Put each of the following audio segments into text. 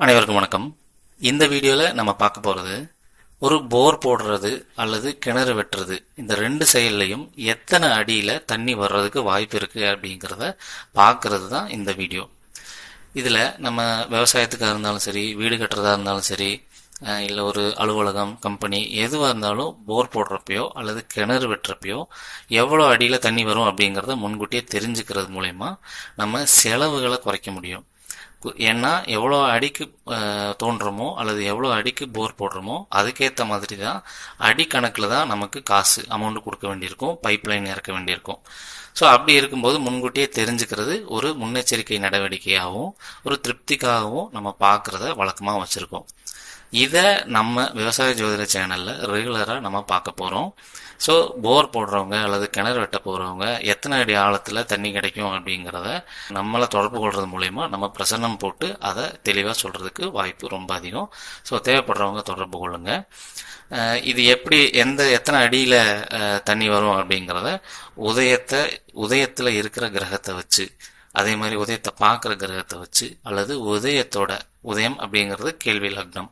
அனைவருக்கும் வணக்கம். இந்த வீடியோவில் நம்ம பார்க்க போகிறது ஒரு போர் போடுறது அல்லது கிணறு வெட்டுறது. இந்த ரெண்டு செயல்லையும் எத்தனை அடியில் தண்ணி வர்றதுக்கு வாய்ப்பு இருக்குது அப்படிங்கிறத பார்க்கறது தான் இந்த வீடியோ. இதில் நம்ம விவசாயத்துக்காக இருந்தாலும் சரி வீடு கட்டுறதா இருந்தாலும் சரி இல்லை ஒரு அலுவலகம் கம்பெனி எதுவாக இருந்தாலும் போர் போடுறப்பயோ அல்லது கிணறு வெட்டுறப்பயோ எவ்வளோ அடியில் தண்ணி வரும் அப்படிங்கிறத முன்கூட்டியே தெரிஞ்சுக்கிறது மூலயமா நம்ம செலவுகளை குறைக்க முடியும். ஏன்னா எவ்வளோ அடிக்கு அஹ், அல்லது எவ்வளோ அடிக்கு போர் போடுறோமோ அதுக்கேற்ற மாதிரி தான் அடி கணக்கில் தான் நமக்கு காசு அமௌண்ட் கொடுக்க வேண்டியிருக்கும் பைப் லைன் இறக்க வேண்டியிருக்கும். ஸோ அப்படி இருக்கும்போது முன்கூட்டியே தெரிஞ்சுக்கிறது ஒரு முன்னெச்சரிக்கை நடவடிக்கையாகவும் ஒரு திருப்திக்காகவும் நம்ம பார்க்குறத வழக்கமாக வச்சுருக்கோம். இதை நம்ம விவசாய ஜோதிட சேனலில் ரெகுலராக நம்ம பார்க்க போகிறோம் ஸோ போர் போடுறவங்க அல்லது கிணறு வெட்ட போகிறவங்க எத்தனை அடி ஆழத்தில் தண்ணி கிடைக்கும் அப்படிங்கிறத நம்மளை தொடர்பு கொள்றது மூலயமா நம்ம பிரசன்னம் போட்டு அதை தெளிவாக சொல்கிறதுக்கு வாய்ப்பு ரொம்ப அதிகம். ஸோ தேவைப்படுறவங்க தொடர்பு கொள்ளுங்க. அஹ் இது எப்படி எந்த எத்தனை அடியில் தண்ணி வரும் அப்படிங்கிறத உதயத்தை உதயத்தில் இருக்கிற கிரகத்தை வச்சு அதே மாதிரி உதயத்தை பார்க்குற கிரகத்தை வச்சு அல்லது உதயத்தோட உதயம் அப்படிங்கிறது கேள்வி லக்னம்.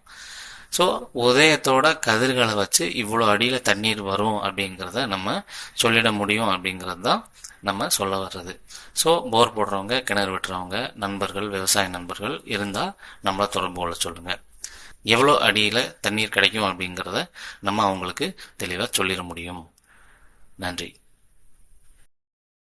ஸோ உதயத்தோட கதிர்களை வச்சு இவ்வளோ அடியில் தண்ணீர் வரும் அப்படிங்கிறத நம்ம சொல்லிட முடியும் அப்படிங்கிறது தான் நம்ம சொல்ல வர்றது. ஸோ போர் போடுறவங்க கிணறு வெட்டுறவங்க நண்பர்கள் விவசாய நண்பர்கள் இருந்தால் நம்மளை தொடர்பு கொள்ள சொல்லுங்கள் எவ்வளோ அடியில் தண்ணீர் கிடைக்கும் அப்படிங்கிறத நம்ம அவங்களுக்கு தெளிவாக சொல்லிட முடியும். நன்றி.